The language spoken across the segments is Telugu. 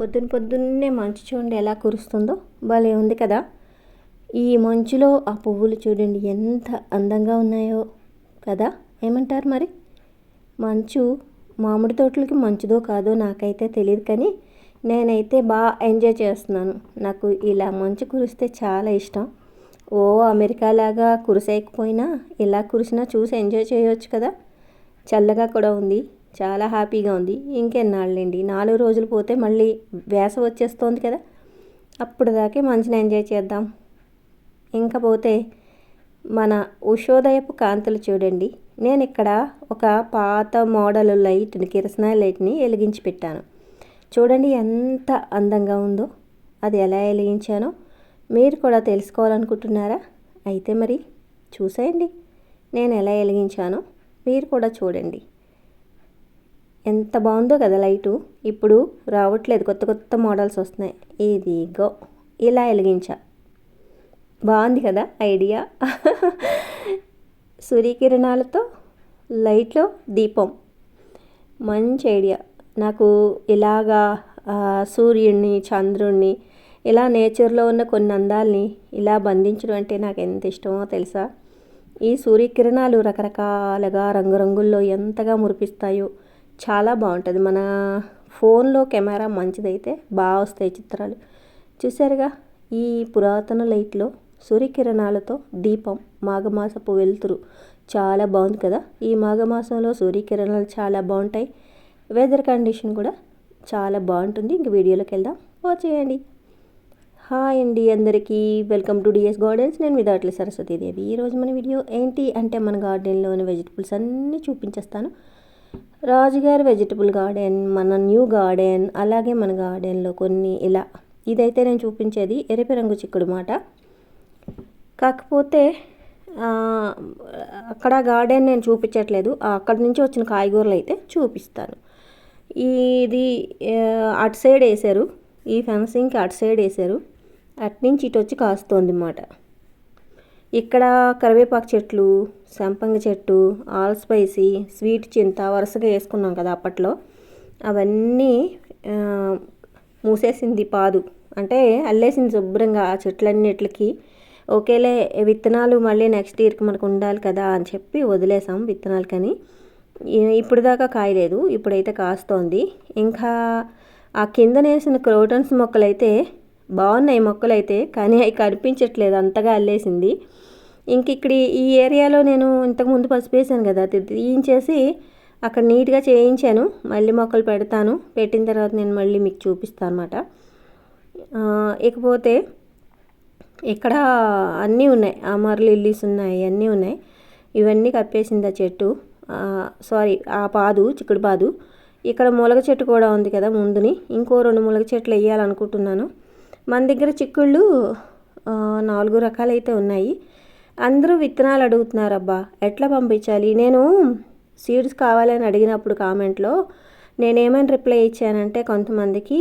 పొద్దున్న పొద్దున్నే మంచు చూడండి ఎలా కురుస్తుందో. భలే ఉంది కదా. ఈ మంచులో ఆ పువ్వులు చూడండి ఎంత అందంగా ఉన్నాయో కదా. ఏమంటారు మరి? మంచు మామిడి తోటలకి మంచుదో కాదో నాకైతే తెలియదు కానీ నేనైతే బాగా ఎంజాయ్ చేస్తున్నాను. నాకు ఇలా మంచు కురిస్తే చాలా ఇష్టం. ఓ అమెరికా లాగా కురిసేయకపోయినా ఇలా కురిసినా చూసి ఎంజాయ్ చేయవచ్చు కదా. చల్లగా కూడా ఉంది. చాలా హ్యాపీగా ఉంది. ఇంకెన్నాళ్ళండి? నాలుగు రోజులు పోతే మళ్ళీ వేస వచ్చేస్తోంది కదా. అప్పుడు దాకే మంచిని ఎంజాయ్ చేద్దాం. ఇంకా పోతే మన ఉషోదయపు కాంతులు చూడండి. నేను ఇక్కడ ఒక పాత మోడల్ లైట్ని కిరసనాయి లైట్ని వెలిగించి పెట్టాను. చూడండి ఎంత అందంగా ఉందో. అది ఎలా వెలిగించానో మీరు కూడా తెలుసుకోవాలనుకుంటున్నారా? అయితే మరి చూసేయండి. నేను ఎలా వెలిగించానో మీరు కూడా చూడండి. ఎంత బాగుందో కదా లైటు. ఇప్పుడు రావట్లేదు కొత్త కొత్త మోడల్స్ వస్తున్నాయి. ఇదిగో ఇలా వెలిగించా. బాగుంది కదా ఐడియా? సూర్యకిరణాలతో లైట్లో దీపం. మంచి ఐడియా. నాకు ఇలాగా సూర్యుడిని చంద్రుడిని ఇలా నేచర్లో ఉన్న కొన్ని అందాలని ఇలా బంధించడం అంటే నాకు ఎంత ఇష్టమో తెలుసా? ఈ సూర్యకిరణాలు రకరకాలుగా రంగురంగుల్లో ఎంతగా మురిపిస్తాయో చాలా బాగుంటుంది. మన ఫోన్లో కెమెరా మంచిదైతే బాగా వస్తాయి చిత్రాలు. చూసారుగా ఈ పురాతన లైట్లో సూర్యకిరణాలతో దీపం మాఘమాసపు వెలుతురు చాలా బాగుంది కదా. ఈ మాఘమాసంలో సూర్యకిరణాలు చాలా బాగుంటాయి. వెదర్ కండిషన్ కూడా చాలా బాగుంటుంది. ఇంక వీడియోలోకి వెళ్దాం. వచ్చేయండి హాయ్ అండి అందరికీ. Welcome to DS gardens. నేను మీ దాట్ల సరస్వతీదేవి. ఈరోజు మన వీడియో ఏంటి అంటే మన గార్డెన్లోని వెజిటబుల్స్ అన్నీ చూపించేస్తాను. రాజుగారి వెజిటబుల్ గార్డెన్ మన న్యూ గార్డెన్ అలాగే మన గార్డెన్లో కొన్ని ఇలా. ఇదైతే నేను చూపించేది ఎరుపు రంగు చిక్కుడు మాట. కాకపోతే అక్కడ గార్డెన్ నేను చూపించట్లేదు. అక్కడి నుంచి వచ్చిన కాయగూరలు అయితే చూపిస్తాను. ఇది అటు సైడ్ వేసారు ఈ ఫెన్సింగ్కి అటు సైడ్ వేసారు అటు నుంచి ఇటు వచ్చి కాస్తుంది అన్నమాట ఇక్కడ కరివేపాకు చెట్లు సంపంగ చెట్టు ఆల్ స్పైసీ స్వీట్ చింత వరుసగా వేసుకున్నాం కదా అప్పట్లో. అవన్నీ మూసేసింది పాదు. అంటే అల్లేసింది శుభ్రంగా ఆ చెట్లన్నిటికి. ఓకేలే విత్తనాలు మళ్ళీ నెక్స్ట్ ఇయర్కి మనకు ఉండాలి కదా అని చెప్పి వదిలేసాం విత్తనాలు కానీ ఇప్పుడు దాకా కాయలేదు ఇప్పుడైతే కాస్తోంది. ఇంకా ఆ కిందనేసిన క్రోటన్స్ మొక్కలైతే బాగున్నాయి మొక్కలైతే కానీ అవి కనిపించట్లేదు అంతగా అల్లేసింది. ఇంక ఇక్కడ ఈ ఏరియాలో నేను ఇంతకుముందు పసుపు వేసాను కదా తీయించేసి అక్కడ నీట్గా చేయించాను. మళ్ళీ మొక్కలు పెడతాను. పెట్టిన తర్వాత నేను మళ్ళీ మీకు చూపిస్తాను అనమాట ఇకపోతే ఇక్కడ అన్నీ ఉన్నాయి. అమర్ లిల్లీస్ ఉన్నాయి అన్నీ ఉన్నాయి. ఇవన్నీ కప్పేసింది ఆ చెట్టు. సారీ ఆ పాదు చిక్కుడు పాదు. ఇక్కడ ములగ చెట్టు కూడా ఉంది కదా ముందుని. ఇంకో రెండు ములగ చెట్లు వేయాలనుకుంటున్నాను. మన దగ్గర చిక్కుళ్ళు నాలుగు రకాలైతే ఉన్నాయి. అందరూ విత్తనాలు అడుగుతున్నారబ్బా. ఎట్లా పంపించాలి? నేను సీడ్స్ కావాలని అడిగినప్పుడు కామెంట్లో నేనేమని రిప్లై ఇచ్చానంటే కొంతమందికి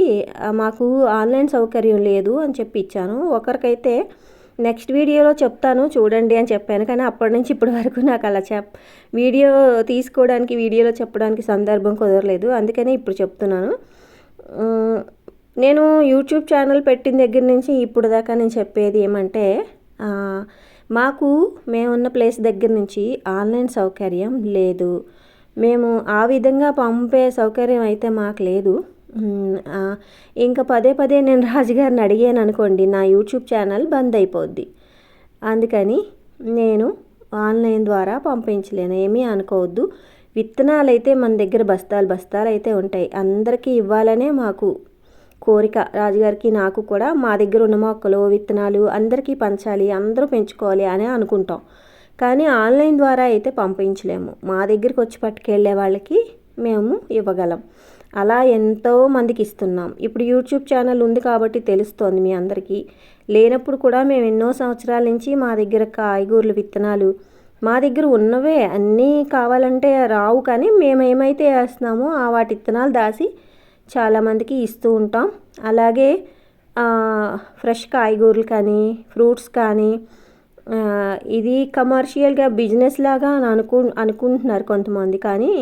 మాకు ఆన్లైన్ సౌకర్యం లేదు అని చెప్పి ఇచ్చాను. ఒకరికైతే నెక్స్ట్ వీడియోలో చెప్తాను చూడండి అని చెప్పాను. కానీ అప్పటి నుంచి ఇప్పటి వరకు నాకు అలా చెప్ వీడియో తీసుకోవడానికి వీడియోలో చెప్పడానికి సందర్భం కుదరలేదు. అందుకని ఇప్పుడు చెప్తున్నాను. నేను యూట్యూబ్ ఛానల్ పెట్టిన దగ్గర నుంచి ఇప్పుడు దాకా నేను చెప్పేది ఏమంటే మాకు మేమున్న ప్లేస్ దగ్గర నుంచి ఆన్లైన్ సౌకర్యం లేదు. మేము ఆ విధంగా పంపే సౌకర్యం అయితే మాకు లేదు. ఇంకా పదే పదే నేను రాజుగారిని అడిగాను అనుకోండి నా యూట్యూబ్ ఛానల్ బంద్ అయిపోద్ది. అందుకని నేను ఆన్లైన్ ద్వారా పంపించలేను ఏమీ అనుకోవద్దు. విత్తనాలు అయితే మన దగ్గర బస్తాలు బస్తాలు అయితే ఉంటాయి. అందరికీ ఇవ్వాలనే మాకు కోరిక. రాజుగారికి నాకు కూడా మా దగ్గర ఉన్న మొక్కలు విత్తనాలు అందరికీ పంచాలి అందరూ పెంచుకోవాలి అని అనుకుంటాం. కానీ ఆన్లైన్ ద్వారా అయితే పంపించలేము. మా దగ్గరికి వచ్చి పట్టుకెళ్ళే వాళ్ళకి మేము ఇవ్వగలం. అలా ఎంతో మందికి ఇస్తున్నాం. ఇప్పుడు యూట్యూబ్ ఛానల్ ఉంది కాబట్టి తెలుస్తోంది మీ అందరికీ. లేనప్పుడు కూడా మేము ఎన్నో సంవత్సరాల నుంచి మా దగ్గర కాయగూరలు విత్తనాలు మా దగ్గర ఉన్నవే. అన్నీ కావాలంటే రావు కానీ మేము ఏమైతే వేస్తున్నామో ఆ వాటి విత్తనాలు దాసి చాలామందికి ఇస్తూ ఉంటాం. అలాగే ఫ్రెష్ కాయగూరలు కానీ ఫ్రూట్స్ కానీ ఇది కమర్షియల్గా బిజినెస్ లాగా అని అనుకు అనుకుంటున్నారు కొంతమంది. కానీ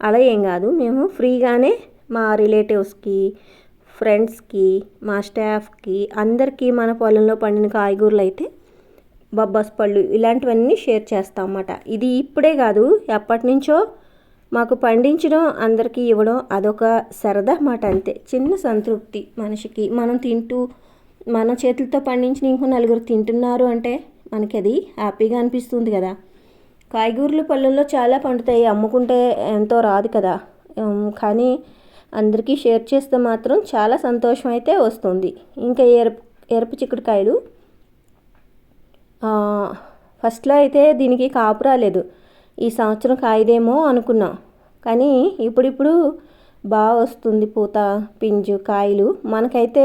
అలా ఏం కాదు. మేము ఫ్రీగానే మా రిలేటివ్స్కి ఫ్రెండ్స్కి మా స్టాఫ్కి అందరికీ మన పొలంలో పండిన కాయగూరలు అయితే బొబ్బాస్ పళ్ళు ఇలాంటివన్నీ షేర్ చేస్తాం అన్నమాట. ఇది ఇప్పుడే కాదు ఎప్పటి నుంచో మాకు పండించడం అందరికీ ఇవ్వడం అదొక సరదా మాట అంతే. చిన్న సంతృప్తి మనిషికి. మనం తింటూ మన చేతులతో పండించిన ఇంకో నలుగురు తింటున్నారు అంటే మనకి అది హ్యాపీగా అనిపిస్తుంది కదా. కాయగూరలు పళ్ళల్లో చాలా పండుతాయి. అమ్ముకుంటే ఎంతో రాదు కదా. కానీ అందరికీ షేర్ చేస్తే మాత్రం చాలా సంతోషం అయితే వస్తుంది. ఇంకా ఎరుపు ఎరుపు చిక్కుడుకాయలు ఫస్ట్లో అయితే దీనికి కాపు రాలేదు. ఈ సంవత్సరం కాయదేమో అనుకున్నాం. కానీ ఇప్పుడిప్పుడు బాగా వస్తుంది పూత పింజు కాయలు. మనకైతే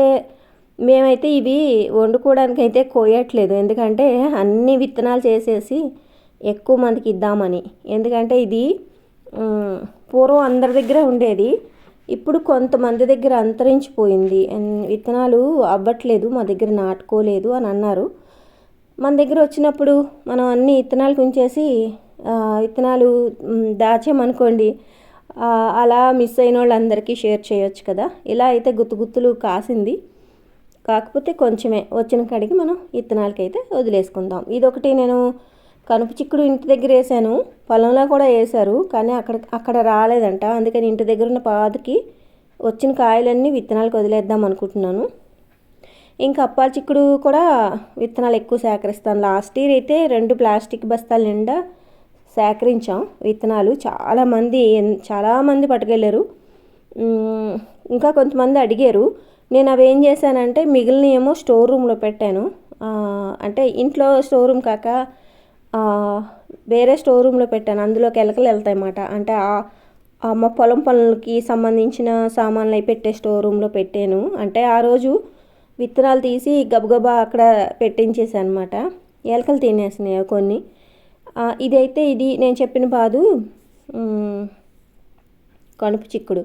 మేమైతే ఇవి వండుకోవడానికి అయితే కోయట్లేదు. ఎందుకంటే అన్ని విత్తనాలు చేసేసి ఎక్కువ మందికి ఇద్దామని. ఎందుకంటే ఇది పూర్వం అందరి దగ్గర ఉండేది. ఇప్పుడు కొంతమంది దగ్గర అంతరించిపోయింది. విత్తనాలు అవ్వట్లేదు మా దగ్గర నాటుకోలేదు అని అన్నారు. మన దగ్గర వచ్చినప్పుడు మనం అన్ని విత్తనాలు ఉంచేసి విత్తనాలు దాచామనుకోండి అలా మిస్ అయిన వాళ్ళందరికీ షేర్ చేయొచ్చు కదా. ఇలా అయితే గుత్తు గుత్తులు కాసింది. కాకపోతే కొంచెమే వచ్చిన కాడికి మనం విత్తనాలకైతే వదిలేసుకుందాం. ఇదొకటి నేను కనుపు చిక్కుడు ఇంటి దగ్గర వేసాను. పొలంలో కూడా వేశారు కానీ అక్కడ అక్కడ రాలేదంట. అందుకని ఇంటి దగ్గర ఉన్న పాదుకి వచ్చిన కాయలన్నీ విత్తనాలకు వదిలేద్దాం అనుకుంటున్నాను. ఇంకా అప్పాల చిక్కుడు కూడా విత్తనాలు ఎక్కువ సేకరిస్తాను. లాస్ట్ ఇయర్ అయితే రెండు ప్లాస్టిక్ బస్తాల నిండా సేకరించాం విత్తనాలు. చాలామంది చాలామంది పట్టుకెళ్ళారు. ఇంకా కొంతమంది అడిగారు. నేను అవి ఏం చేశానంటే మిగిలిన ఏమో స్టోర్ రూమ్లో పెట్టాను. అంటే ఇంట్లో స్టోర్ రూమ్ కాక వేరే స్టోర్ రూమ్లో పెట్టాను. అందులోకి ఎలకలు వెళ్తాయి అన్నమాట. అంటే మా పొలం పనులకి సంబంధించిన సామాన్లు అవి పెట్టే స్టోర్ రూమ్లో పెట్టాను. అంటే ఆ రోజు విత్తనాలు తీసి గబగబా అక్కడ పెట్టించేసాను అనమాట ఎలకలు తినేసినాయి కొన్ని. ఇదైతే ఇది నేను చెప్పిన బాదు కణుపు చిక్కుడు.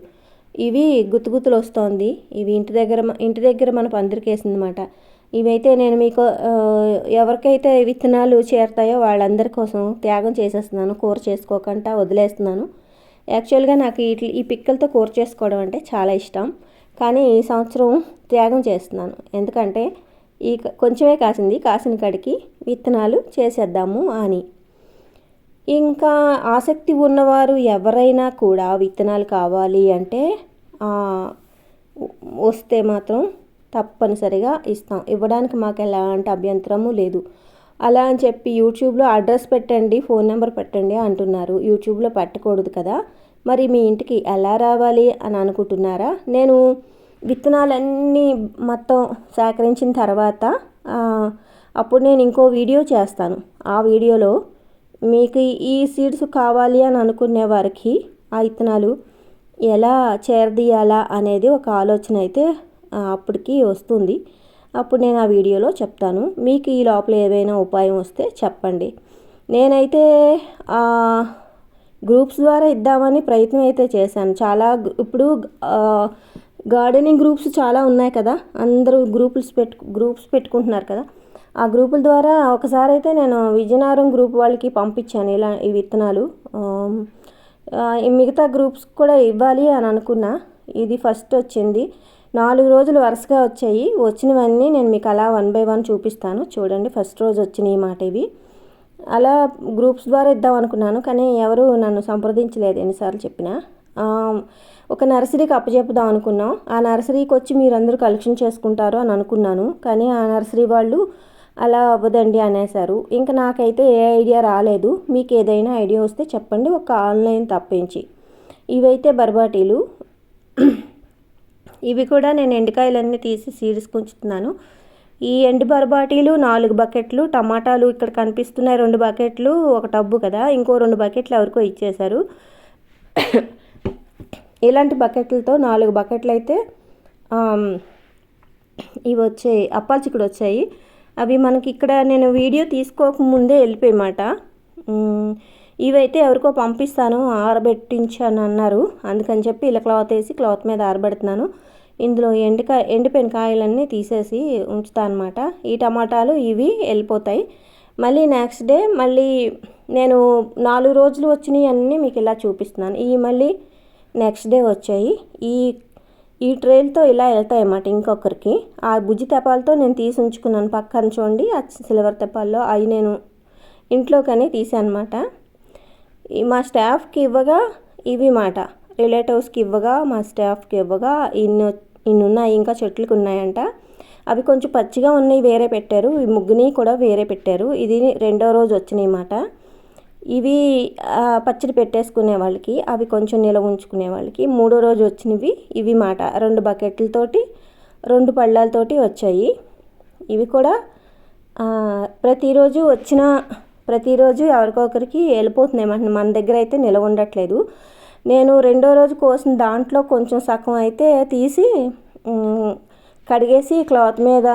ఇవి గుత్తుగుత్తులు వస్తోంది. ఇవి ఇంటి దగ్గర ఇంటి దగ్గర మన పందిరికి వేసిందన్నమాట. ఇవైతే నేను మీకు ఎవరికైతే విత్తనాలు చేరుతాయో వాళ్ళందరి కోసం త్యాగం చేసేస్తున్నాను. కూర చేసుకోకుండా వదిలేస్తున్నాను. యాక్చువల్గా నాకు ఇట్లా ఈ పిక్కలతో కూర చేసుకోవడం అంటే చాలా ఇష్టం. కానీ ఈ సంవత్సరం త్యాగం చేస్తున్నాను. ఎందుకంటే ఈ కొంచెమే కాసింది. కాసిన కడికి విత్తనాలు చేసేద్దాము అని. ఇంకా ఆసక్తి ఉన్నవారు ఎవరైనా కూడా విత్తనాలు కావాలి అంటే వస్తే మాత్రం తప్పనిసరిగా ఇస్తాం. ఇవ్వడానికి మాకు ఎలాంటి అభ్యంతరము లేదు. అలా అని చెప్పి యూట్యూబ్లో అడ్రస్ పెట్టండి ఫోన్ నెంబర్ పెట్టండి అంటున్నారు. యూట్యూబ్లో పెట్టకూడదు కదా. మరి మీ ఇంటికి ఎలా రావాలి అని అనుకుంటున్నారా? నేను విత్తనాలన్నీ మొత్తం సేకరించిన తర్వాత అప్పుడు నేను ఇంకో వీడియో చేస్తాను. ఆ వీడియోలో మీకు ఈ సీడ్స్ కావాలి అని అనుకునే వారికి ఆ విత్తనాలు ఎలా చేరదీయాలా అనేది ఒక ఆలోచన అయితే అప్పటికి వస్తుంది. అప్పుడు నేను ఆ వీడియోలో చెప్తాను. మీకు ఈ లోపల ఏదైనా ఉపాయం వస్తే చెప్పండి. నేనైతే గ్రూప్స్ ద్వారా ఇద్దామని ప్రయత్నం అయితే చేశాను. చాలా ఇప్పుడు గార్డెనింగ్ గ్రూప్స్ చాలా ఉన్నాయి కదా. అందరూ గ్రూప్స్ పెట్టు గ్రూప్స్ పెట్టుకుంటున్నారు కదా. ఆ గ్రూపుల ద్వారా ఒకసారి అయితే నేను విజయనగరం గ్రూప్ వాళ్ళకి పంపించాను ఇలా ఈ విత్తనాలు. మిగతా గ్రూప్స్ కూడా ఇవ్వాలి అని అనుకున్నా. ఇది ఫస్ట్ వచ్చింది. నాలుగు రోజులు వరుసగా వచ్చాయి. వచ్చినవన్నీ నేను మీకు అలా వన్ బై వన్ చూపిస్తాను. చూడండి ఫస్ట్ రోజు వచ్చినాయి మాట ఇవి. అలా గ్రూప్స్ ద్వారా ఇద్దాం అనుకున్నాను కానీ ఎవరు నన్ను సంప్రదించలేదు ఎన్నిసార్లు చెప్పినా. ఒక నర్సరీకి అప్పచెప్పుదాం అనుకున్నాం. ఆ నర్సరీకి వచ్చి మీరందరూ కలెక్షన్ చేసుకుంటారు అని అనుకున్నాను. కానీ ఆ నర్సరీ వాళ్ళు అలా అవ్వదండి అనేసారు ఇంకా నాకైతే ఏ ఐడియా రాలేదు. మీకు ఏదైనా ఐడియా వస్తే చెప్పండి. ఒక ఆన్లైన్ తప్పించి. ఇవైతే బర్బాటీలు. ఇవి కూడా నేను ఎండుకాయలన్నీ తీసి సీడ్స్ ఉంచుతున్నాను ఈ ఎండు బర్బాటీలు నాలుగు బకెట్లు టమాటాలు ఇక్కడ కనిపిస్తున్నాయి రెండు బకెట్లు ఒక టబ్బు కదా ఇంకో రెండు బకెట్లు ఎవరికో ఇచ్చేశారు. ఇలాంటి బకెట్లతో నాలుగు బకెట్లు అయితే ఇవి వచ్చాయి. అప్పాల్చికుడు వచ్చాయి. అవి మనకి ఇక్కడ నేను వీడియో తీసుకోకముందే వెళ్ళిపోయమాట ఇవైతే ఎవరికో పంపిస్తాను ఆరబెట్టించాను అన్నారు. అందుకని చెప్పి ఇలా క్లాత్ వేసి క్లాత్ మీద ఆరబెడుతున్నాను. ఇందులో ఎండికా ఎండిపోయిన కాయలన్నీ తీసేసి ఉంచుతా అనమాట ఈ టమాటాలు ఇవి వెళ్ళిపోతాయి. మళ్ళీ నెక్స్ట్ డే మళ్ళీ నేను నాలుగు రోజులు వచ్చినవి అన్నీ మీకు ఇలా చూపిస్తున్నాను. ఇవి మళ్ళీ నెక్స్ట్ డే వచ్చాయి. ఈ ఈ ట్రేల్తో ఇలా వెళ్తాయి అన్నమాట ఇంకొకరికి. ఆ బుజ్జి తెపాలతో నేను తీసి ఉంచుకున్నాను. పక్కన చూడండి ఆ సిల్వర్ తెపాల్లో అవి నేను ఇంట్లోకనే తీసానమాట ఈ మా స్టాఫ్కి ఇవ్వగా ఇవి మాట రిలేటివ్స్కి ఇవ్వగా మా స్టాఫ్కి ఇవ్వగా ఇన్ని ఇన్ని ఉన్నాయి ఇంకా చెట్లకు ఉన్నాయంట. అవి కొంచెం పచ్చిగా ఉన్నాయి వేరే పెట్టారు. ఈ ముగ్గుని కూడా వేరే పెట్టారు. ఇది రెండో రోజు వచ్చినాయి మాట ఇవి పచ్చడి పెట్టేసుకునే వాళ్ళకి అవి కొంచెం నిలవ ఉంచుకునే వాళ్ళకి మూడో రోజు వచ్చినవి ఇవి మాట. రెండు బకెట్లతోటి రెండు పళ్ళాలతోటి వచ్చాయి. ఇవి కూడా ప్రతిరోజు వచ్చిన ప్రతిరోజు ఎవరికొకరికి వెళ్ళిపోతున్నాయి మన దగ్గర అయితే నిలవ ఉండట్లేదు. నేను రెండో రోజు కోసిన దాంట్లో కొంచెం సగం అయితే తీసి కడిగేసి క్లాత్ మీద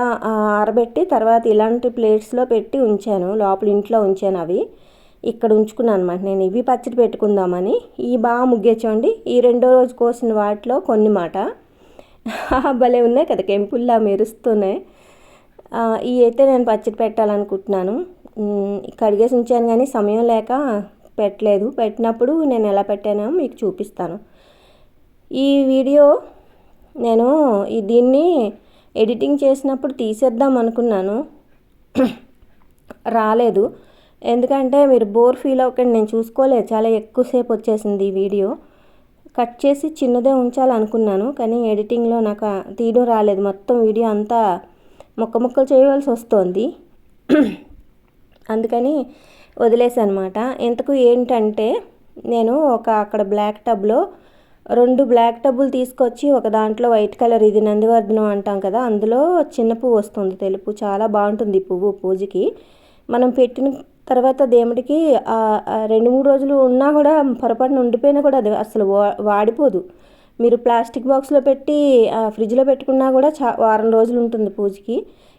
ఆరబెట్టి తర్వాత ఇలాంటి ప్లేట్స్లో పెట్టి ఉంచాను. లోపల ఇంట్లో ఉంచాను అవి. ఇక్కడ ఉంచుకున్నాను అనమాట నేను ఇవి పచ్చడి పెట్టుకుందామని. ఈ బాగా ముగ్గేచండి ఈ రెండో రోజు కోసిన వాటిలో కొన్ని మాట. భలే ఉన్నాయి కదా కెంపుల్లా మెరుస్తున్నాయి. ఇవి అయితే నేను పచ్చడి పెట్టాలనుకుంటున్నాను. కడిగేసి ఉంచాను కానీ సమయం లేక పెట్టలేదు. పెట్టినప్పుడు నేను ఎలా పెట్టానో మీకు చూపిస్తాను. ఈ వీడియో నేను దీన్ని ఎడిటింగ్ చేసినప్పుడు తీసేద్దాం అనుకున్నాను. రాలేదు. ఎందుకంటే మీరు బోర్ ఫీల్ అవ్వకండి నేను చూసుకోలేదు. చాలా ఎక్కువసేపు వచ్చేసింది ఈ వీడియో. కట్ చేసి చిన్నదే ఉంచాలనుకున్నాను కానీ ఎడిటింగ్లో నాకు తీయడం రాలేదు. మొత్తం వీడియో అంతా మొక్క మొక్కలు చేయవలసి వస్తుంది. అందుకని వదిలేసనమాట. ఇంతకు ఏంటంటే నేను ఒక అక్కడ బ్లాక్ టబ్లో రెండు బ్లాక్ టబ్బులు తీసుకొచ్చి ఒక దాంట్లో వైట్ కలర్ ఇది నందివర్ధనం అంటాం కదా అందులో చిన్న పువ్వు వస్తుంది తెలుపు. చాలా బాగుంటుంది పువ్వు పూజకి. మనం పెట్టిన తర్వాత దేవుడికి రెండు మూడు రోజులు ఉన్నా కూడా పొరపాటున ఉండిపోయినా కూడా అది అసలు వాడిపోదు. మీరు ప్లాస్టిక్ బాక్స్లో పెట్టి ఫ్రిడ్జ్లో పెట్టుకున్నా కూడా చా వారం రోజులు ఉంటుంది పూజకి.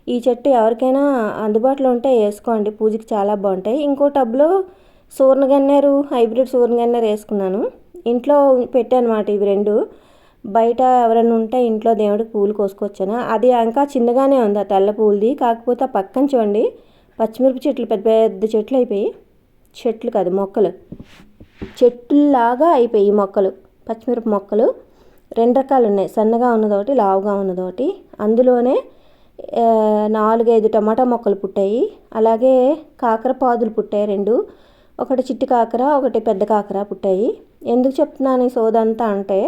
ఈ చెట్టు ఎవరికైనా అందుబాటులో ఉంటే వేసుకోండి. పూజకి చాలా బాగుంటాయి. ఇంకో టబ్లో సూర్ణగన్నేరు హైబ్రిడ్ సూర్ణగన్నేరు వేసుకున్నాను. ఇంట్లో పెట్టానమాట ఇవి రెండు. బయట ఎవరైనా ఉంటే ఇంట్లో దేవుడికి పూలు కోసుకొచ్చాను. అది ఇంకా చిన్నగానే ఉంది ఆ తెల్ల పూలది. కాకపోతే ఆ పక్కన చూడండి పచ్చిమిరప చెట్లు పెద్ద పెద్ద చెట్లు అయిపోయి చెట్లు కాదు మొక్కలు. చెట్టులాగా అయిపోయి మొక్కలు పచ్చిమిరప మొక్కలు. రెండు రకాలు ఉన్నాయి. సన్నగా ఉన్నదోటి లావుగా ఉన్నదోటి అందులోనే నాలుగైదు టమాటా మొక్కలు పుట్టాయి. అలాగే కాకర పాదులు పుట్టాయి రెండు. ఒకటి చిట్టి కాకర ఒకటి పెద్ద కాకర పుట్టాయి. ఎందుకు చెప్తున్నాను ఈ సోదంతా అంటే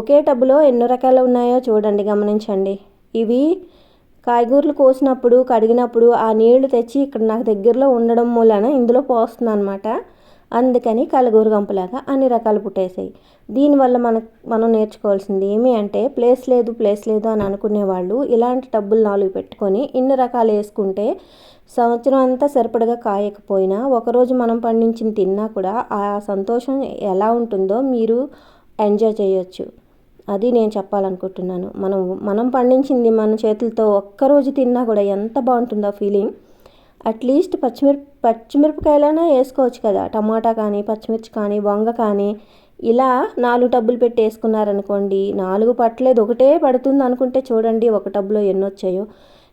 ఒకే టబ్బులో ఎన్నో రకాలు ఉన్నాయో చూడండి గమనించండి. ఇవి కాయగూరలు కోసినప్పుడు కడిగినప్పుడు ఆ నీళ్ళు తెచ్చి ఇక్కడ నాకు దగ్గరలో ఉండడం మూలన ఇందులో పోస్తుంది అనమాట అందుకని కలగూర గంపలాగా అన్ని రకాలు పుట్టేసాయి దీనివల్ల మన మనం నేర్చుకోవాల్సింది ఏమి అంటే ప్లేస్ లేదు ప్లేస్ లేదు అని అనుకునేవాళ్ళు ఇలాంటి టబ్బులు నాలుగు పెట్టుకొని ఇన్ని రకాలు వేసుకుంటే సంవత్సరం అంతా సరిపడగా కాయకపోయినా ఒకరోజు మనం పండించిన తిన్నా కూడా ఆ సంతోషం ఎలా ఉంటుందో మీరు ఎంజాయ్ చేయొచ్చు. అది నేను చెప్పాలనుకుంటున్నాను. మనం మనం పండించింది మన చేతులతో ఒక్కరోజు తిన్నా కూడా ఎంత బాగుంటుందో ఫీలింగ్ అట్లీస్ట్ పచ్చిమిరప పచ్చిమిరపకాయలైనా వేసుకోవచ్చు కదా. టమాటా కానీ పచ్చిమిర్చి కానీ వంగ కానీ. ఇలా నాలుగు టబ్బులు పెట్టి వేసుకున్నారనుకోండి నాలుగు పట్టలేదు ఒకటే పడుతుంది అనుకుంటే చూడండి ఒక టబ్బులో ఎన్ని వచ్చాయో.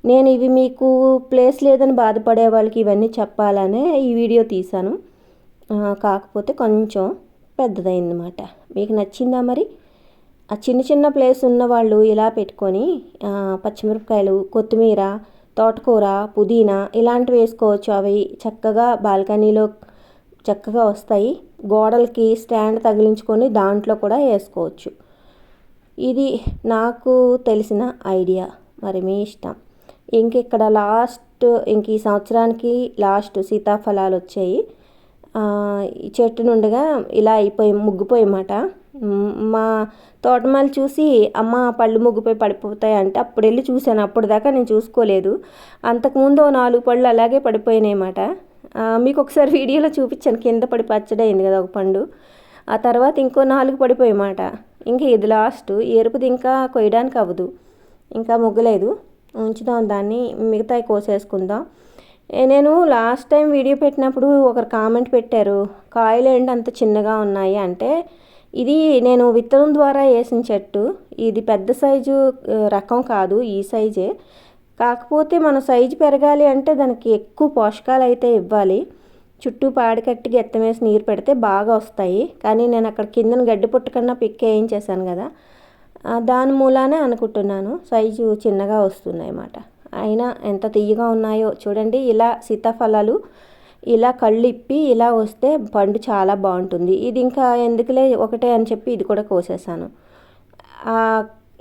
నేను ఇవి మీకు ప్లేస్ లేదని బాధపడే వాళ్ళకి ఇవన్నీ చెప్పాలనే ఈ వీడియో తీశాను. కాకపోతే కొంచెం పెద్దదైందన్నమాట. మీకు నచ్చిందా మరి? ఆ చిన్న చిన్న ప్లేస్ ఉన్నవాళ్ళు ఇలా పెట్టుకొని పచ్చిమిరపకాయలు కొత్తిమీర తోటకూర పుదీనా ఇలాంటివి వేసుకోవచ్చు. అవి చక్కగా బాల్కనీలో చక్కగా వస్తాయి. గోడలకి స్టాండ్ తగిలించుకొని దాంట్లో కూడా వేసుకోవచ్చు. ఇది నాకు తెలిసిన ఐడియా. మరి మీ ఇష్టం. ఇంక ఇక్కడ లాస్ట్ ఇంక ఈ సంవత్సరానికి లాస్ట్ సీతాఫలాలు వచ్చాయి. ఈ చెట్టు నుండిగా ఇలా అయిపోయి ముగ్గిపోయమాట మా తోటమాలు చూసి అమ్మ పళ్ళు ముగ్గుపోయి పడిపోతాయి అంటే అప్పుడు వెళ్ళి చూశాను. అప్పుడు దాకా నేను చూసుకోలేదు. అంతకుముందు నాలుగు పళ్ళు అలాగే పడిపోయినాయన్నమాట మీకు ఒకసారి వీడియోలో చూపించాను. కింద పడి పచ్చడైంది కదా ఒక పండు. ఆ తర్వాత ఇంకో నాలుగు పడిపోయామాట ఇంకా ఇది లాస్ట్ ఎరుపుది ఇంకా కొయ్యడానికి అవ్వదు. ఇంకా ముగ్గలేదు. ఉంచుదాం దాన్ని. మిగతాయి కోసేసుకుందాం. నేను లాస్ట్ టైం వీడియో పెట్టినప్పుడు ఒకరు కామెంట్ పెట్టారు. కాయలు ఏంటి అంత చిన్నగా ఉన్నాయి? అంటే ఇది నేను విత్తనం ద్వారా వేసిన చెట్టు. ఇది పెద్ద సైజు రకం కాదు ఈ సైజే. కాకపోతే మన సైజు పెరగాలి అంటే దానికి ఎక్కువ పోషకాలు అయితే ఇవ్వాలి. చుట్టూ పాడి కట్టి గెత్తమేసి నీరు పెడితే బాగా వస్తాయి. కానీ నేను అక్కడ కిందన గడ్డి పుట్టకన్నా పిక్ వేయించేసాను కదా. దాని మూలానే అనుకుంటున్నాను. సైజు చిన్నగా వస్తున్నాయి అన్నమాట అయినా ఎంత తీయగా ఉన్నాయో చూడండి. ఇలా సీతాఫలాలు ఇలా కళ్ళు ఇప్పి ఇలా వస్తే పండు చాలా బాగుంటుంది. ఇది ఇంకా ఎందుకులే ఒకటే అని చెప్పి ఇది కూడా కోసేసాను.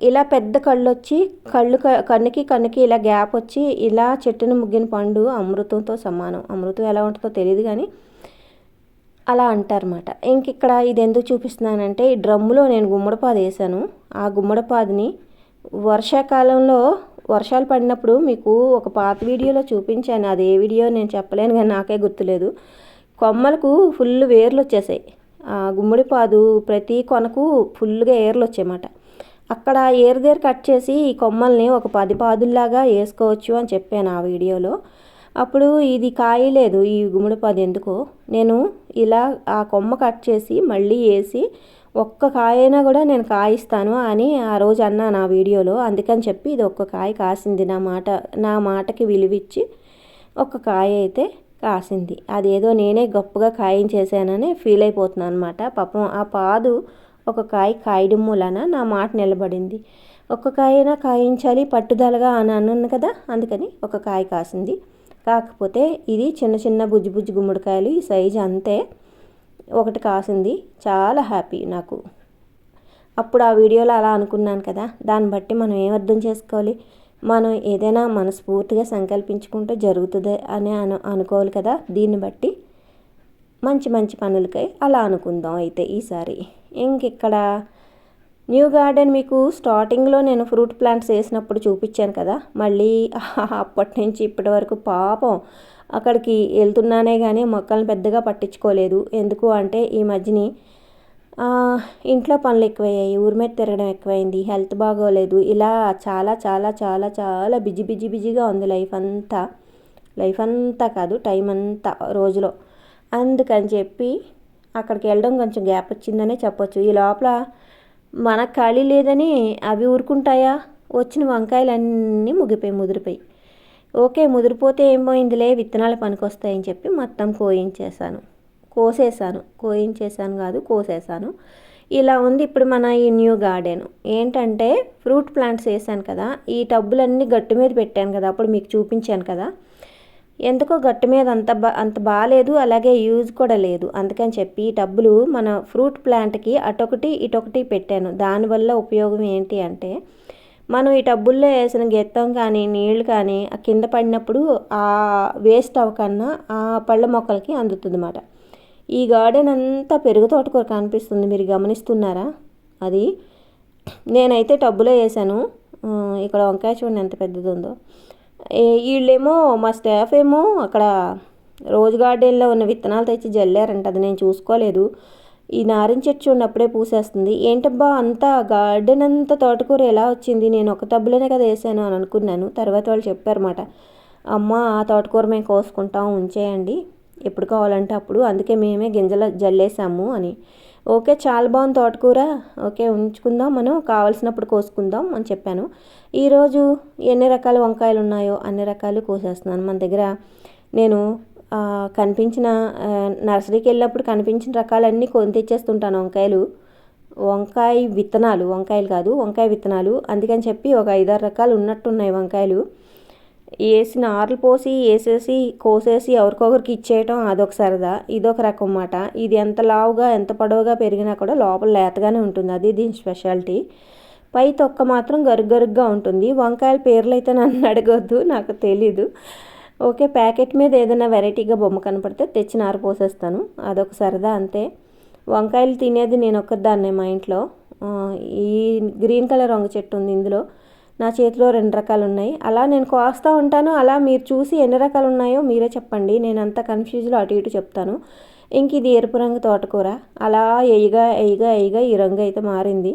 ఇలా పెద్ద కళ్ళు వచ్చి కళ్ళు కన్నుకి కన్నుకి ఇలా గ్యాప్ వచ్చి ఇలా చెట్టును ముగ్గిన పండు అమృతంతో సమానం. అమృతం ఎలా ఉంటుందో తెలియదు కానీ అలా అంటారన్నమాట. ఇంక ఇక్కడ ఇది ఎందుకు చూపిస్తున్నానంటే ఈ డ్రమ్ములో నేను గుమ్మడిపాదు వేసాను. ఆ గుమ్మడిపాదుని వర్షాకాలంలో వర్షాలు పడినప్పుడు మీకు ఒక పాత వీడియోలో చూపించాను. అది ఏ వీడియో నేను చెప్పలేను కానీ నాకే గుర్తులేదు. కొమ్మలకు ఫుల్ వేర్లు వచ్చేసాయి. గుమ్మడిపాదు ప్రతి కొనకు ఫుల్గా ఏర్లు వచ్చాయన్నమాట అక్కడ ఏరు దగ్గర కట్ చేసి ఈ కొమ్మల్ని ఒక పది పాదుల్లాగా వేసుకోవచ్చు అని చెప్పాను ఆ వీడియోలో. అప్పుడు ఇది కాయలేదు ఈ గుమ్మడిపాదు ఎందుకో. నేను ఇలా ఆ కొమ్మ కట్ చేసి మళ్ళీ వేసి ఒక్క కాయైనా కూడా నేను కాయిస్తాను అని ఆ రోజు అన్నా నా వీడియోలో. అందుకని చెప్పి ఇది ఒక్క కాయ కాసింది. నా మాట నా మాటకి విలువిచ్చి ఒక్క కాయ అయితే కాసింది. అదేదో నేనే గొప్పగా కాయించేసానని ఫీల్ అయిపోతున్నాను అనమాట పాపం ఆ పాదు ఒక కాయ కాయడం మూలన నా మాట నిలబడింది. ఒక్క కాయైనా కాయించాలి పట్టుదలగా అని అన్నాను కదా అందుకని ఒక కాయ కాసింది. కాకపోతే ఇది చిన్న చిన్న బుజ్జి బుజ్జి గుమ్మడికాయలు ఈ సైజు అంతే. ఒకటి కాసింది. చాలా హ్యాపీ నాకు. అప్పుడు ఆ వీడియోలో అలా అనుకున్నాను కదా. దాన్ని బట్టి మనం ఏం అర్థం చేసుకోవాలి? మనం ఏదైనా మనస్ఫూర్తిగా సంకల్పించుకుంటే జరుగుతుంది అని అను అనుకోవాలి కదా. దీన్ని బట్టి మంచి మంచి పనులకై అలా అనుకుందాం అయితే ఈసారి. ఇంక ఇక్కడ న్యూ గార్డెన్ మీకు స్టార్టింగ్లో నేను ఫ్రూట్ ప్లాంట్స్ వేసినప్పుడు చూపించాను కదా మళ్ళీ అప్పటి నుంచి ఇప్పటి వరకు పాపం అక్కడికి వెళ్తున్నానే కానీ మొక్కలను పెద్దగా పట్టించుకోలేదు. ఎందుకు అంటే ఈ మధ్యని ఇంట్లో పనులు ఎక్కువయ్యాయి ఊరి మీద తిరగడం ఎక్కువైంది హెల్త్ బాగోలేదు ఇలా చాలా చాలా చాలా చాలా బిజీ బిజీ బిజీగా ఉంది లైఫ్ అంతా. లైఫ్ అంతా కాదు టైం అంతా రోజులో. అందుకని చెప్పి అక్కడికి వెళ్ళడం కొంచెం గ్యాప్ వచ్చిందనే చెప్పొచ్చు. ఈ లోపల మనకు ఖాళీ లేదని అవి ఊరుకుంటాయా? వచ్చిన వంకాయలన్నీ ముగిపోయి ముదిరిపోయి. ఓకే ముదిరిపోతే ఏం పోయిందిలే? విత్తనాలు పనికొస్తాయని చెప్పి మొత్తం కోయించేశాను. కోసేసాను కోయించేసాను కాదు కోసేసాను ఇలా ఉంది ఇప్పుడు మన ఈ న్యూ గార్డెన్. ఏంటంటే ఫ్రూట్ ప్లాంట్స్ వేసాను కదా. ఈ టబ్బులన్నీ గట్టు మీద పెట్టాను కదా. అప్పుడు మీకు చూపించాను కదా. ఎందుకో గట్టు మీద అంత బా అంత బాగాలేదు అలాగే యూజ్ కూడా లేదు. అందుకని చెప్పి ఈ టబ్బులు మన ఫ్రూట్ ప్లాంట్కి అటొకటి ఇటొకటి పెట్టాను. దానివల్ల ఉపయోగం ఏంటి అంటే మనం ఈ టబ్బుల్లో వేసిన గెత్తం కానీ నీళ్ళు కానీ కింద పడినప్పుడు ఆ వేస్ట్ అవ్వకన్నా ఆ పళ్ళ మొక్కలకి అందుతుంది అన్నమాట ఈ గార్డెన్ అంతా పెరుగు తోటకూర కనిపిస్తుంది. మీరు గమనిస్తున్నారా? అది నేనైతే టబ్బులో వేసాను. ఇక్కడ వంకాయ చూడండి ఎంత పెద్దది ఉందో వీళ్ళేమో మా స్టాఫ్ ఏమో అక్కడ రోజ్ గార్డెన్లో ఉన్న విత్తనాలు తెచ్చి జల్లారంట. అది నేను చూసుకోలేదు. ఈ నారింజ చెట్టు చూడండి అప్పుడే పూసేస్తుంది. ఏంటబ్బా అంతా గార్డెన్ అంతా తోటకూర ఎలా వచ్చింది? నేను ఒక టబ్బులోనే కదా వేసాను అని అనుకున్నాను. తర్వాత వాళ్ళు చెప్పారన్నమాట. అమ్మ ఆ తోటకూర మేము కోసుకుంటాం ఉంచేయండి. ఎప్పుడు కావాలంటే అప్పుడు. అందుకే మేమే గింజలు జల్లేసాము అని. ఓకే చాలా బాగుంది తోటకూర. ఓకే ఉంచుకుందాం మనం కావలసినప్పుడు కోసుకుందాం అని చెప్పాను. ఈరోజు ఎన్ని రకాల వంకాయలు ఉన్నాయో అన్ని రకాలు కోసేస్తున్నాను. మన దగ్గర నేను కనిపించిన నర్సరీకి వెళ్ళినప్పుడు కనిపించిన రకాలన్నీ కొని తెచ్చేస్తుంటాను వంకాయలు. వంకాయ విత్తనాలు వంకాయలు కాదు వంకాయ విత్తనాలు. అందుకని చెప్పి ఒక ఐదారు రకాలు ఉన్నట్టున్నాయి వంకాయలు. వేసిన ఆర్లు పోసి వేసేసి కోసేసి ఎవరికొకరికి ఇచ్చేయటం అదొక సరదా ఇదొక రకం మాట ఇది ఎంత లావుగా ఎంత పొడవుగా పెరిగినా కూడా లోపల లేతగానే ఉంటుంది. అది దీని స్పెషాలిటీ. పై తొక్క మాత్రం గరుగ్గరుగ్గా ఉంటుంది. వంకాయల పేర్లు అయితే నన్ను అడగొద్దు నాకు తెలీదు. ఓకే ప్యాకెట్ మీద ఏదైనా వెరైటీగా బొమ్మ కనపడితే తెచ్చి నార పోసేస్తాను. అదొక సరదా అంతే. వంకాయలు తినేది నేను ఒక్కదాన్నే మా ఇంట్లో. ఈ గ్రీన్ కలర్ వంగ చెట్టు ఉంది ఇందులో. నా చేతిలో రెండు రకాలు ఉన్నాయి అలా నేను కోస్తూ ఉంటాను అలా మీరు చూసి ఎన్ని రకాలు ఉన్నాయో మీరే చెప్పండి. నేను అంత కన్ఫ్యూజ్లో అటు ఇటు చెప్తాను. ఇంక ఇది ఎరుపు రంగు తోటకూర. అలా ఎయిగా ఎయిగా ఎయిగా ఈ రంగు అయితే మారింది.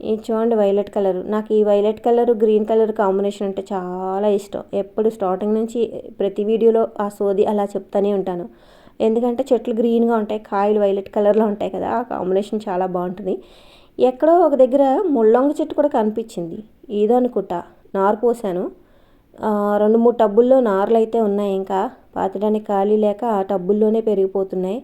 ఇది చూడండి వైలెట్ కలర్. నాకు ఈ violet colour green colour combination అంటే చాలా ఇష్టం. ఎప్పుడు స్టార్టింగ్ నుంచి ప్రతి వీడియోలో ఆ సోది అలా చెప్తూనే ఉంటాను. ఎందుకంటే చెట్లు గ్రీన్గా ఉంటాయి కాయలు వైలెట్ కలర్లో ఉంటాయి కదా ఆ కాంబినేషన్ చాలా బాగుంటుంది. ఎక్కడో ఒక దగ్గర ముళ్ళొంగ చెట్టు కూడా కనిపించింది. ఇదనుకుంటా. నారు పోసాను రెండు మూడు టబ్బుల్లో నారులు అయితే ఉన్నాయి ఇంకా. పాతడానికి ఖాళీ లేక ఆ టబ్బుల్లోనే పెరిగిపోతున్నాయి.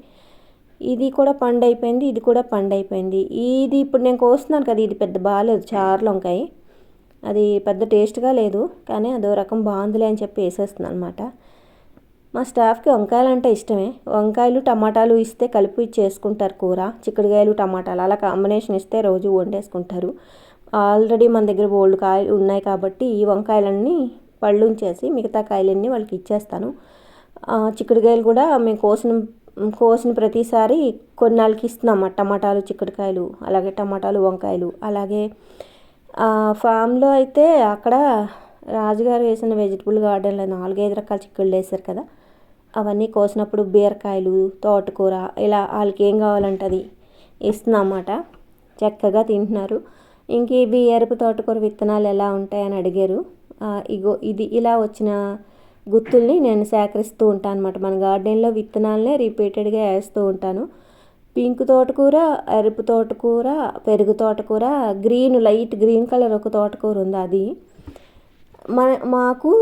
ఇది కూడా పండు అయిపోయింది ఇది కూడా పండు అయిపోయింది ఇది ఇప్పుడు నేను కోస్తున్నాను కదా ఇది పెద్ద బాగాలేదు చారు వంకాయ అది పెద్ద టేస్ట్గా లేదు కానీ అదో రకం బాగుందిలే అని చెప్పి వేసేస్తున్నాను అనమాట మా స్టాఫ్కి వంకాయలు అంటే ఇష్టమే. వంకాయలు టమాటాలు ఇస్తే కలిపి చేసుకుంటారు కూర. చిక్కుడుకాయలు టమాటాలు అలా కాంబినేషన్ ఇస్తే రోజు వండేసుకుంటారు. ఆల్రెడీ మన దగ్గర ఓల్డ్ కాయలు ఉన్నాయి కాబట్టి ఈ వంకాయలన్నీ పళ్ళు ఉంచేసి మిగతా కాయలన్నీ వాళ్ళకి ఇచ్చేస్తాను. చిక్కుడుకాయలు కూడా మేము కోసిన కోసిన ప్రతిసారి కొన్నాళ్ళకి ఇస్తున్నాం టమాటాలు చిక్కుడుకాయలు అలాగే టమాటాలు వంకాయలు అలాగే ఫామ్లో అయితే అక్కడ రాజుగారు వేసిన వెజిటబుల్ గార్డెన్లో నాలుగైదు రకాల చిక్కుళ్ళు వేశారు కదా. అవన్నీ కోసినప్పుడు బీరకాయలు తోటకూర ఇలా వాళ్ళకి ఏం కావాలంటే అది ఇస్తున్నాం చక్కగా తింటున్నారు. ఇంక ఇవి ఎరుపు తోటకూర విత్తనాలు ఎలా ఉంటాయని అడిగారు. ఇగో ఇది ఇలా వచ్చిన గుత్తుల్ని నేను సేకరిస్తూ ఉంటాను అనమాట మన గార్డెన్లో విత్తనాలనే రిపీటెడ్గా వేస్తూ ఉంటాను. పింక్ తోటకూర ఎరుపు తోటకూర పెరుగు తోటకూర గ్రీన్ లైట్ గ్రీన్ కలర్ ఒక తోటకూర ఉంది అది. మన మాకు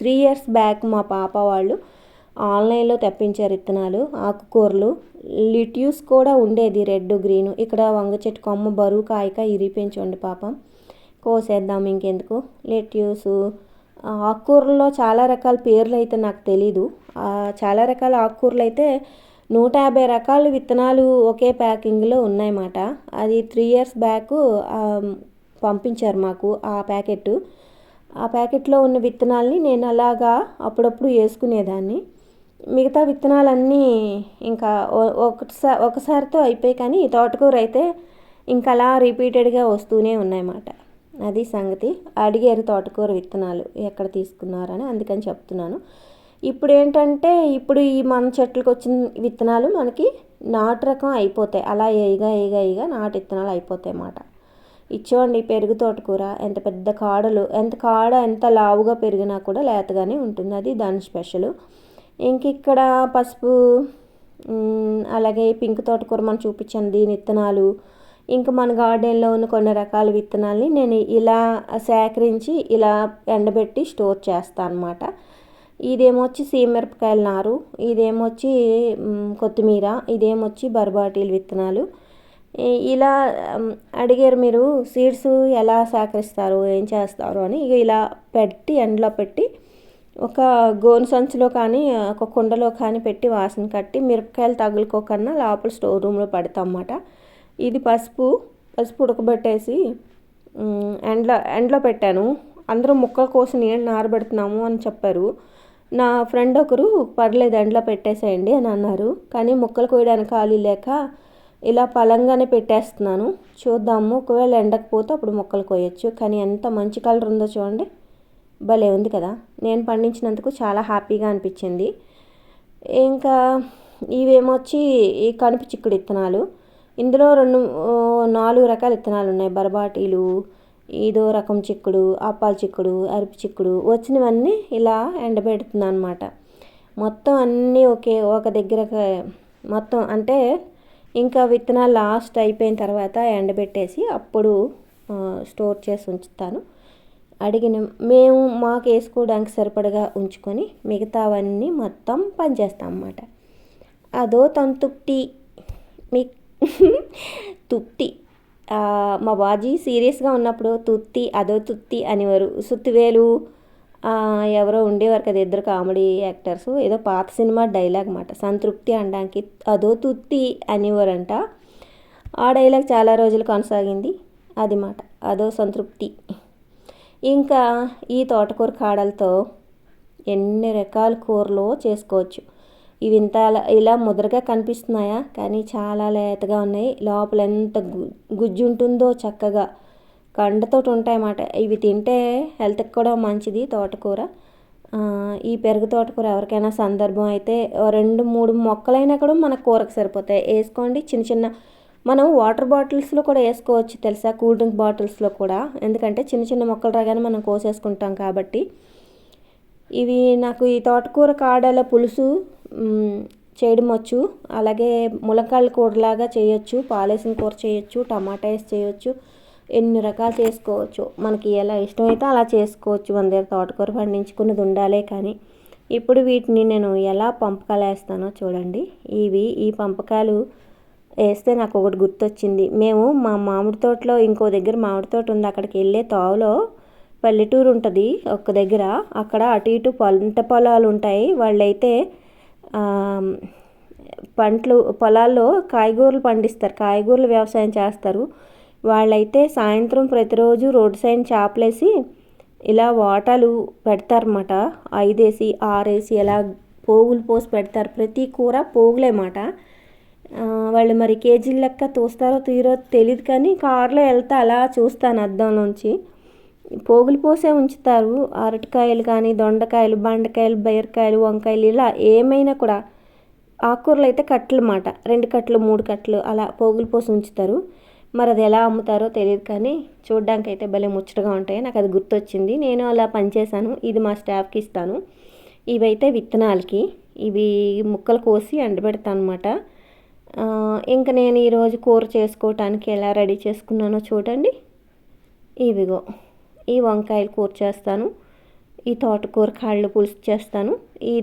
త్రీ ఇయర్స్ బ్యాక్ మా పాప వాళ్ళు ఆన్లైన్లో తెప్పించారు విత్తనాలు ఆకుకూరలు లిట్యూస్ కూడా ఉండేది రెడ్ గ్రీన్. ఇక్కడ వంగ చెట్టు కొమ్మ బరువు కాయక ఇరిపించండి పాపం. కోసేద్దాం ఇంకెందుకు? లెట్యూస్ ఆకుకూరల్లో చాలా రకాల పేర్లు అయితే నాకు తెలీదు. చాలా రకాల ఆకుకూరలు అయితే నూట యాభై రకాల విత్తనాలు ఒకే ప్యాకింగ్లో ఉన్నాయన్నమాట. అది త్రీ ఇయర్స్ బ్యాక్ పంపించారు మాకు ఆ ప్యాకెట్ ఆ ప్యాకెట్లో ఉన్న విత్తనాలని నేను అలాగా అప్పుడప్పుడు వేసుకునేదాన్ని. మిగతా విత్తనాలన్నీ ఇంకా ఒకసారి ఒకసారితో అయిపోయి కానీ తోటకూర అయితే ఇంకా అలా రిపీటెడ్గా వస్తూనే ఉన్నాయన్నమాట. అది సంగతి. అడిగారు తోటకూర విత్తనాలు ఎక్కడ తీసుకున్నారని అందుకని చెప్తున్నాను. ఇప్పుడు ఏంటంటే ఇప్పుడు ఈ మన చెట్లకు వచ్చిన విత్తనాలు మనకి నాటు రకం అయిపోతాయి. అలా ఏగా ఏగా ఏగా నాటు విత్తనాలు అయిపోతాయి అన్నమాట ఇచ్చోండి పెరుగు తోటకూర? ఎంత పెద్ద కాడలు? ఎంత కాడ ఎంత లావుగా పెరిగినా కూడా లేతగానే ఉంటుంది. అది దాని స్పెషల్. ఇంక ఇక్కడ పసుపు అలాగే పింక్ తోటకూర మనం చూపించాను దీని విత్తనాలు. ఇంకా మన గార్డెన్లో ఉన్న కొన్ని రకాల విత్తనాల్ని నేను ఇలా సేకరించి ఇలా ఎండబెట్టి స్టోర్ చేస్తాను అనమాట ఇదేమొచ్చి సీమిరపకాయల నారు ఇదేమొచ్చి కొత్తిమీర ఇదేమొచ్చి బర్బాటీలు విత్తనాలు. ఇలా అడిగారు మీరు సీడ్స్ ఎలా సేకరిస్తారు ఏం చేస్తారు? అని. ఇక ఇలా పెట్టి ఎండలో పెట్టి ఒక గోను సంచిలో కానీ ఒక కుండలో కానీ పెట్టి వాసన కట్టి మిరపకాయలు తగులుకోకన్నా లోపల స్టోర్ రూమ్లో పెడతాం అన్నమాట ఇది పసుపు పసుపు ఉడకబెట్టేసి ఎండ్లో ఎండ్లో పెట్టాను. అందరూ ముక్కల కోసం ఏం నారబెడుతున్నాము అని చెప్పారు. నా ఫ్రెండ్ ఒకరు పర్లేదు ఎండ్లో పెట్టేసేయండి అని అన్నారు. కానీ ముక్కలు కోయడానికి ఖాళీ లేక ఇలా పలంగానే పెట్టేస్తున్నాను. చూద్దాము. ఒకవేళ ఎండకపోతే అప్పుడు మొక్కలు కోయచ్చు. కానీ ఎంత మంచి కలర్ ఉందో చూడండి. భలే ఉంది కదా. నేను పండించినందుకు చాలా హ్యాపీగా అనిపించింది. ఇంకా ఇవేమొచ్చి ఈ కనుపు చిక్కుడు విత్తనాలు ఇందులో రెండు నాలుగు రకాల విత్తనాలు ఉన్నాయి. బరబాటీలు ఇదో రకం చిక్కుడు అప్పాల చిక్కుడు అరపి చిక్కుడు. వచ్చినవన్నీ ఇలా ఎండబెడుతున్నాను అనమాట మొత్తం అన్నీ ఒకే ఒక దగ్గర మొత్తం అంటే ఇంకా విత్తనాలు లాస్ట్ అయిపోయిన తర్వాత ఎండబెట్టేసి అప్పుడు స్టోర్ చేసి ఉంచుతాను. అడిగిన మేము మాకు వేసుకోవడానికి సరిపడగా ఉంచుకొని మిగతావన్నీ మొత్తం పనిచేస్తాం అన్నమాట అదో తన తంతుప్టి మీ తుప్తి మా బాజీ సీరియస్గా ఉన్నప్పుడు తుత్తి అదో తుత్తి అనేవారు. సుత్తివేలు ఎవరో ఉండేవారు కదా ఇద్దరు కామెడీ యాక్టర్స్. ఏదో పాత సినిమా డైలాగ్ అనమాట సంతృప్తి అనడానికి అదో తుత్తి అనేవారంట. ఆ డైలాగ్ చాలా రోజులు కొనసాగింది. అది మాట. అదో సంతృప్తి. ఇంకా ఈ తోటకూర కాడలతో ఎన్ని రకాల కూరలు చేసుకోవచ్చు. ఇవి ఇంత ఇలా ముదరగా కనిపిస్తున్నాయా? కానీ చాలా లేతగా ఉన్నాయి. లోపల ఎంత గుజ్జు ఉంటుందో చక్కగా. కండతోటి ఉంటాయన్నమాట ఇవి తింటే హెల్త్కి కూడా మంచిది తోటకూర. ఈ పెరుగు తోటకూర ఎవరికైనా సందర్భం అయితే రెండు మూడు మొక్కలైనా కూడా మన కూరకు సరిపోతాయి. వేసుకోండి. చిన్న చిన్న మనం వాటర్ బాటిల్స్లో కూడా వేసుకోవచ్చు తెలుసా? కూల్ డ్రింక్ బాటిల్స్లో కూడా. ఎందుకంటే చిన్న చిన్న మొక్కలు రాగానే మనం కోసేసుకుంటాం కాబట్టి. ఇవి నాకు ఈ తోటకూర కాడల పులుసు చేయడం వచ్చు. అలాగే ములక్కాళ్ళ కూరలాగా చేయొచ్చు. పాలేసిన కూర చేయొచ్చు. టమాటా వేసి చేయొచ్చు. ఎన్ని రకాలు చేసుకోవచ్చు? మనకి ఎలా ఇష్టమైతే అలా చేసుకోవచ్చు. మన దగ్గర తోటకూర పండించుకున్నది ఉండాలే కానీ ఇప్పుడు వీటిని నేను ఎలా పంపకాలు వేస్తానో చూడండి. ఇవి ఈ పంపకాలు వేస్తే నాకు ఒకటి గుర్తొచ్చింది. మేము మా మామిడి తోటలో ఇంకో దగ్గర మామిడి తోట ఉంది. అక్కడికి వెళ్ళే తావులో పల్లెటూరు ఉంటుంది ఒక దగ్గర. అక్కడ అటు ఇటు పంట పొలాలు ఉంటాయి. వాళ్ళైతే పంటలు పొలాల్లో కాయగూరలు పండిస్తారు. కాయగూరలు వ్యవసాయం చేస్తారు. వాళ్ళైతే సాయంత్రం ప్రతిరోజు రోడ్డు సైడ్ చేపలేసి ఇలా వాటాలు పెడతారన్నమాట. ఐదేసి ఆరేసి ఇలా పోగులు పోసి పెడతారు. ప్రతి కూర పోగులేమాట. వాళ్ళు మరి కేజీల లెక్క తోస్తారో తీరో తెలియదు కానీ కారులో వెళ్తే అలా చూస్తాను అద్దంలోంచి పోగులు పోసే ఉంచుతారు. అరటికాయలు కానీ దొండకాయలు బండకాయలు బీరకాయలు వంకాయలు ఇలా ఏమైనా కూడా ఆకుకూరలు అయితే కట్టలు మాట రెండు కట్టలు మూడు కట్టలు అలా పోగులు పోసి ఉంచుతారు. మరి అది ఎలా అమ్ముతారో తెలియదు కానీ చూడడానికి అయితే భలే ముచ్చటగా ఉంటాయి. నాకు అది గుర్తొచ్చింది. నేను అలా పనిచేశాను. ఇది మా స్టాఫ్కి ఇస్తాను. ఇవైతే విత్తనాలకి. ఇవి ముక్కలు కోసి ఎండబెడతాను అనమాట ఇంకా నేను ఈరోజు కూర చేసుకోవటానికి ఎలా రెడీ చేసుకున్నానో చూడండి. ఇవిగో. ఈ వంకాయలు కూర చేస్తాను. ఈ తోటకూర కాళ్ళు పులుసు చేస్తాను. ఈ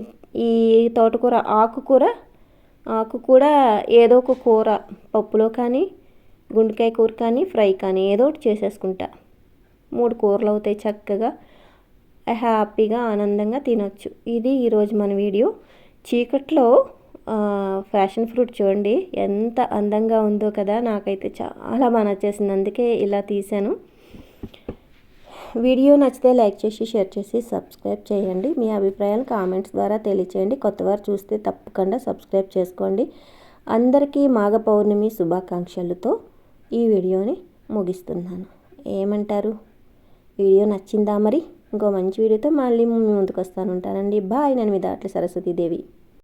ఈ తోటకూర ఆకుకూర ఆకు కూడా ఏదో ఒక కూర పప్పులో కానీ గుండెకాయ కూర కానీ ఫ్రై కానీ ఏదో ఒకటి చేసేసుకుంటా. మూడు కూరలు అవుతాయి చక్కగా. హ్యాపీగా ఆనందంగా తినొచ్చు. ఇది ఈరోజు మన వీడియో. చీకట్లో ఫ్యాషన్ ఫ్రూట్ చూడండి. ఎంత అందంగా ఉందో కదా. నాకైతే చాలా బాగా నచ్చేసింది. అందుకే ఇలా తీశాను. వీడియో నచ్చితే లైక్ చేసి షేర్ చేసి సబ్స్క్రైబ్ చేయండి. మీ అభిప్రాయాలు కామెంట్స్ ద్వారా తెలియచేయండి. కొత్తవారు చూస్తే తప్పకుండా సబ్స్క్రైబ్ చేసుకోండి. అందరికీ మాఘ పౌర్ణమి శుభాకాంక్షలతో ఈ వీడియోని ముగిస్తున్నాను. ఏమంటారు? వీడియో నచ్చిందా మరి? ఇంకో మంచి వీడియోతో మళ్ళీ ముందుకు వస్తాను ఉంటానండి. బాయ్ నేను మీ దాట్ల సరస్వతీదేవి.